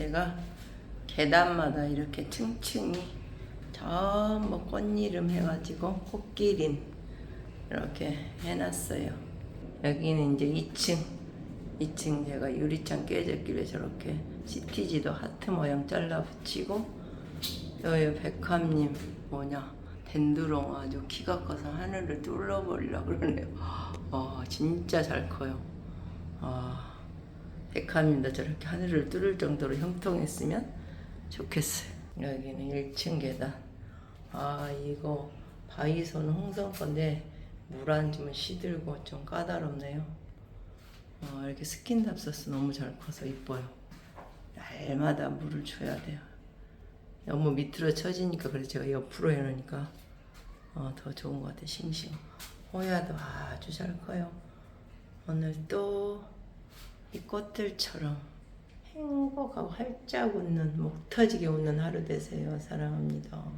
제가 계단마다 이렇게 층층이 전부 꽃이름 해가지고 꽃기린 이렇게 해놨어요. 여기는 이제 2층, 2층 제가 유리창 깨졌길래 저렇게 시티지도 하트 모양 잘라 붙이고 여기 백합님 뭐냐 덴드롱 아주 키가 커서 하늘을 뚫어버리려 그러네요. 아 진짜 잘 커요. 아 백합님도 저렇게 하늘을 뚫을 정도로 형통했으면 좋겠어요. 여기는 1층 계단. 아 이거 바이소는 홍성 건데 물 안 주면 시들고 좀 까다롭네요. 어, 이렇게 스킨답 소스 너무 잘 커서 이뻐요. 날마다 물을 줘야 돼요. 너무 밑으로 처지니까 그래서 제가 옆으로 해놓으니까 어, 더 좋은 것 같아요. 싱싱. 호야도 아주 잘 커요. 오늘 또 이 꽃들처럼 행복하고 활짝 웃는 목 터지게 웃는 하루 되세요. 사랑합니다.